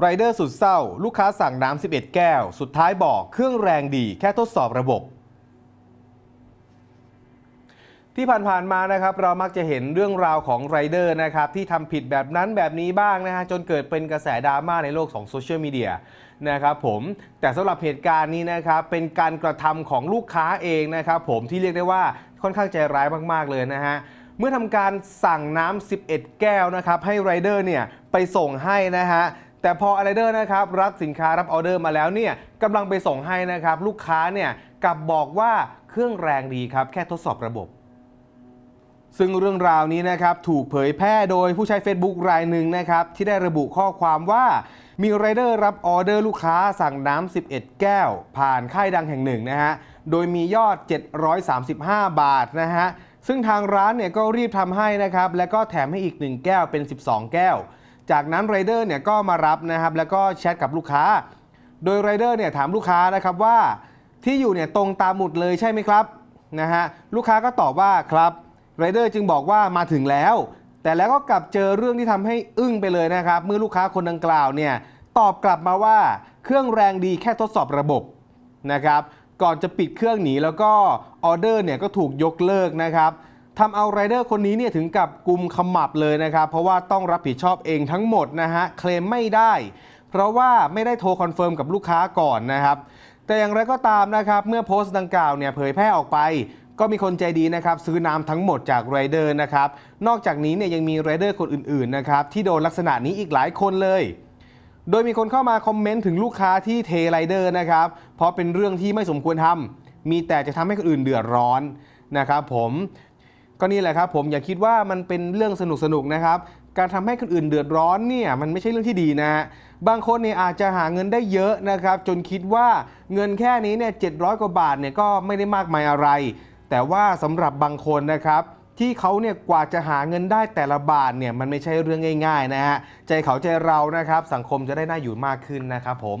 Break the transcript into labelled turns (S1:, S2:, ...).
S1: ไรเดอร์สุดเศร้า ลูกค้าสั่งน้ำ 11 แก้ว สุดท้ายบอกเครื่องแรงดีแค่ทดสอบระบบ ที่ผ่านๆมานะครับ เรามักจะเห็นเรื่องราวของไรเดอร์นะครับที่ทำผิดแบบนั้นแบบนี้บ้างนะฮะจนเกิดเป็นกระแสดราม่าในโลกของโซเชียลมีเดียนะครับผมแต่สำหรับเหตุการณ์นี้นะครับเป็นการกระทำของลูกค้าเองนะครับผมที่เรียกได้ว่าค่อนข้างใจร้ายมากๆเลยนะฮะเมื่อทำการสั่งน้ำ11 แก้วนะครับให้ไรเดอร์เนี่ยไปส่งให้นะฮะ แต่พอไรเดอร์นะครับรับสินค้ารับออเดอร์มาแล้วเนี่ยกำลังไปส่งให้นะครับลูกค้าเนี่ยกลับบอกว่าเครื่องแรงดีครับแค่ทดสอบระบบซึ่งเรื่องราวนี้นะครับถูกเผยแพร่โดยผู้ใช้ Facebook รายหนึ่งนะครับที่ได้ระบุข้อความว่า มีไรเดอร์รับออเดอร์ลูกค้าสั่งน้ำ 11 แก้ว ผ่านค่ายดังแห่งหนึ่งนะฮะ โดยมียอด 735 บาทนะฮะ ซึ่งทางร้านเนี่ยก็รีบทำให้นะครับ แล้วก็แถมให้อีก 1 แก้วเป็น 12 แก้ว จากนั้นไรเดอร์เนี่ยก็มารับนะครับแล้วก็แชทกับลูกค้า โดยไรเดอร์เนี่ยถามลูกค้านะครับว่าที่อยู่เนี่ยตรงตามหมุดเลยใช่ไหมครับนะฮะลูกค้าก็ตอบว่าครับไรเดอร์จึงบอกว่ามาถึงแล้ว แต่แล้วก็กลับเจอเรื่องที่ทำให้อึ้งไปเลยนะครับ เมื่อลูกค้าคนดังกล่าวเนี่ยตอบกลับมาว่าเครื่องแรงดีแค่ทดสอบระบบนะครับ ก่อนจะปิดเครื่องหนีแล้วก็ออเดอร์เนี่ยก็ถูกยกเลิกนะครับ ทำเอาไรเดอร์คนนี้เนี่ยถึงกับกุมขมับเลยนะครับ เพราะว่าต้องรับผิดชอบเองทั้งหมดนะฮะเคลมไม่ได้ เพราะว่าไม่ได้โทรคอนเฟิร์มกับลูกค้าก่อนนะครับ แต่อย่างไรก็ตามนะครับ เมื่อโพสต์ดังกล่าวเนี่ยเผยแพร่ออกไป ก็มีคนใจดีนะครับซื้อน้ำทั้งหมดจากไรเดอร์นะครับ นอกจากนี้เนี่ยยังมีไรเดอร์คนอื่นๆนะครับที่โดนลักษณะนี้อีกหลายคนเลยโดยมีคนเข้ามาคอมเมนต์ถึงลูกค้าที่เทไรเดอร์นะครับ เพราะเป็นเรื่องที่ไม่สมควรทำมีแต่จะทำให้คนอื่นเดือดร้อนนะครับผม ก็นี่แหละครับผมอย่าคิดว่ามันเป็นเรื่องสนุกสนุกๆนะครับการทำให้คนอื่นเดือดร้อนเนี่ยมันไม่ใช่เรื่องที่ดีนะฮะบางคนเนี่ยอาจจะหาเงินได้เยอะนะครับ จนคิดว่าเงินแค่นี้เนี่ยเจ็ดกว่าบาทเนี่ยก็ไม่ได้มากมายอะไร แต่ว่าสำหรับบางคนนะครับ ที่เขาเนี่ยกว่าจะหาเงินได้แต่ละบาทเนี่ยมันไม่ใช่เรื่องง่าย ๆ นะฮะใจเขาใจเรานะครับ สังคมจะได้น่าอยู่มากขึ้นนะครับผม